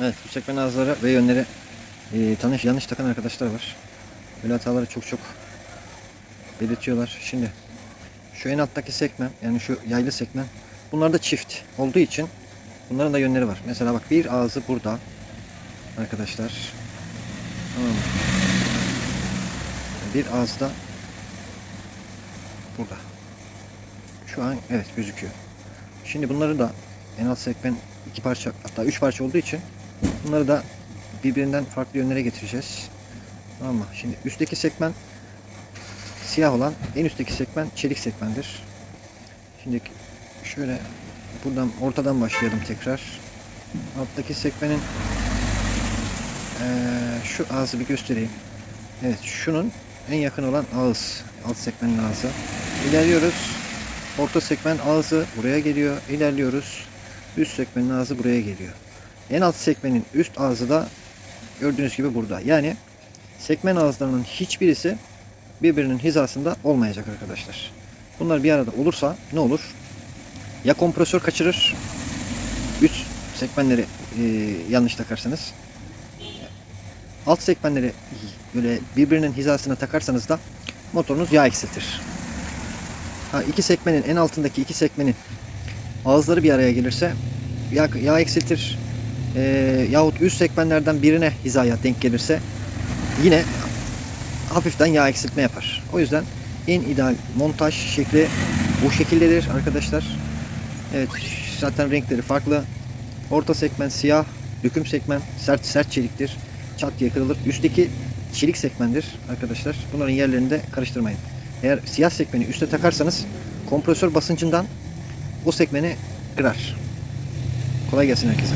Evet sekmen ağızları ve yönleri e, tanış yanlış takan arkadaşlar var. Böyle hataları çok çok belirtiyorlar. Şimdi şu en alttaki sekmen yani şu yaylı sekmen bunlar da çift olduğu için bunların da yönleri var. Mesela bak bir ağzı burada arkadaşlar. Tamam? Bir ağzı da burada. Şu an evet gözüküyor. Şimdi bunları da en alt sekmen iki parça hatta üç parça olduğu için bunları da birbirinden farklı yönlere getireceğiz. Mı? Şimdi üstteki sekmen siyah olan en üstteki sekmen çelik sekmendir. Şimdi şöyle buradan ortadan başlayalım tekrar. Alttaki sekmenin eee, şu ağzı bir göstereyim. Evet şunun en yakın olan ağız. Alt sekmenin ağzı. İlerliyoruz. Orta sekmen ağzı buraya geliyor. İlerliyoruz. Üst sekmenin ağzı buraya geliyor. En alt sekmenin üst ağzı da gördüğünüz gibi burada. Yani sekmen ağızlarının hiçbirisi birbirinin hizasında olmayacak arkadaşlar. Bunlar bir arada olursa ne olur? Ya kompresör kaçırır. Üst sekmenleri e, yanlış takarsanız. Alt sekmenleri böyle birbirinin hizasına takarsanız da motorunuz yağ eksiltir. Ha, iki sekmenin en altındaki iki sekmenin ağızları bir araya gelirse yağ, yağ eksiltir. E, yahut üst sekmenlerden birine hizaya denk gelirse yine hafiften yağ eksiltme yapar. O yüzden en ideal montaj şekli bu şekildedir arkadaşlar. Evet zaten renkleri farklı. Orta sekmen siyah, döküm sekmen sert sert çeliktir. Çat diye kırılır. Üstteki çelik sekmendir arkadaşlar. Bunların yerlerini de karıştırmayın. Eğer siyah sekmeni üste takarsanız kompresör basıncından o sekmeni kırar. Kolay gelsin herkese.